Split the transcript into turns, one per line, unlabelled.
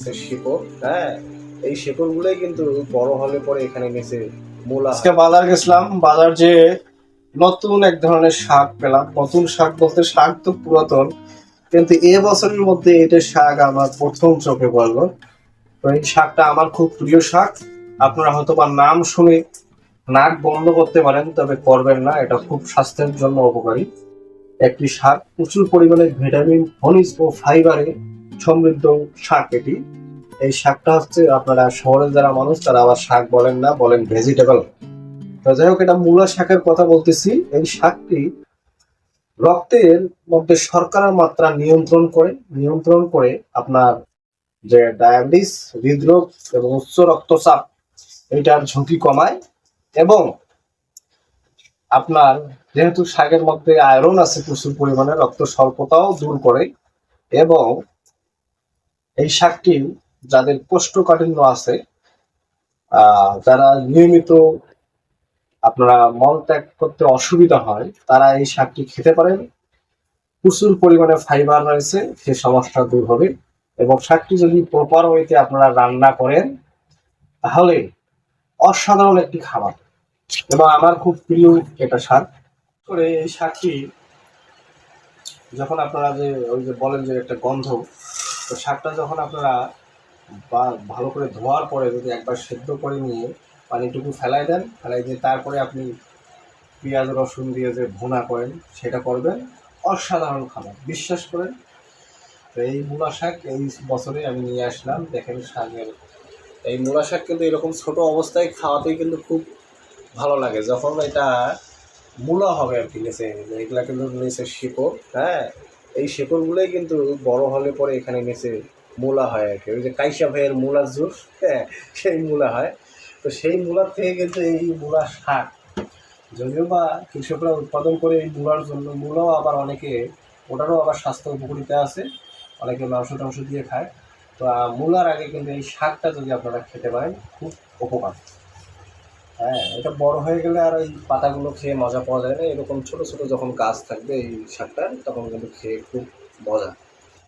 নিচে শিকড় হ্যাঁ এই শিকড়গুলোই কিন্তু বড় হলে পরে এখানে নিচে মূলা।
আজকে বাজার গেছিলাম, বাজার যে নতুন এক ধরনের শাক পেলাম। নতুন শাক বলতে শাক তো পুরাতন, কিন্তু এ বছরের মধ্যে এটা শাক আমার প্রথম চোখে পড়ল। তো এই শাকটা আমার খুব প্রিয় শাক। আপনারা হয়তো বা নাম শুনে নাক বন্ধ করতে পারেন, তবে করবেন না, এটা খুব স্বাস্থ্যের জন্য উপকারী। একটি শাক প্রচুর পরিমাণে ভিটামিন, খনিজ ও ফাইবারে সমৃদ্ধ শাক এটি। এই শাকটা হচ্ছে আপনারা শহরের যারা মানুষ, তারা আবার শাক বলেন না, বলেন ভেজিটেবল তো যাই হোক, এটা মূলা শাকের কথা বলতেছি। এই শাকটি রক্তের মধ্যে শর্করার মাত্রা নিয়ন্ত্রণ করে নিয়ন্ত্রণ করে আপনার যে ডায়াবেটিস, হৃদরোগ এবং উচ্চ রক্তচাপ, এটার ঝুঁকি কমায় এবং আপনার যেহেতু শাকের মধ্যে আয়রন আছে প্রচুর পরিমাণে, রক্ত স্বল্পতাও দূর করে এবং এই শাকটি যাদের কোষ্ঠকাঠিন্য আছে যারা নিয়মিত আপনারা মল ত্যাগ করতে অসুবিধা হয়, তারা এই শাকটি খেতে পারেন। প্রচুর পরিমাণে ফাইবার রয়েছে, সে সমস্যা দূর হবে এবং শাকটি যদি প্রপার ওয়েতে আপনারা রান্না করেন, তাহলে অসাধারণ একটি খাবার। এবং আমার খুব প্রিয় এটা শাক করে এই শাকটি যখন আপনারা যে ওই যে বলেন যে একটা গন্ধ তো শাকটা যখন আপনারা বা ভালো করে ধোয়ার পরে যদি একবার সেদ্ধ করে নিয়ে পানিটুকু ফেলাই দেন, ফেলাই দিয়ে তারপরে আপনি পেঁয়াজ, রসুন দিয়ে যে ভুনা করেন, সেটা করবেন। অসাধারণ খাবার, বিশ্বাস করেন। তো এই মূলা শাক এই বছরে আমি নিয়ে আসলাম। দেখেন শাকের এই মূলা শাক কিন্তু এরকম ছোট অবস্থায় খাওয়াতেই কিন্তু খুব ভালো লাগে। যখন এটা মূলা হবে আর কি, নিচে, এগুলা কিন্তু নিচে শিকড় হ্যাঁ? এই শিকড়গুলোই কিন্তু বড় হলে পরে এখানে নিচে মূলা হয় আর কি। ওই যে কাইসা ভাইয়ের মূলার জুস হ্যাঁ সেই মূলা হয়। তো সেই মূলার থেকে কিন্তু এই মূলা শাক যদিও বা কৃষকরা উৎপাদন করে এই মূলার জন্য, মূলাও আবার অনেকে, ওটারও আবার স্বাস্থ্য উপকারিতা আছে। অনেকে মাংস টাংস দিয়ে খায়। তো মূলার আগে কিন্তু এই শাকটা যদি আপনারা খেতে পারেন, খুব উপকার। হ্যাঁ এটা বড় হয়ে গেলে আর ওই পাতাগুলো খেয়ে মজা পাওয়া যায় না। এরকম ছোট ছোট যখন গাছ থাকবে এই শাকটা, তখন কিন্তু খেয়ে খুব মজা।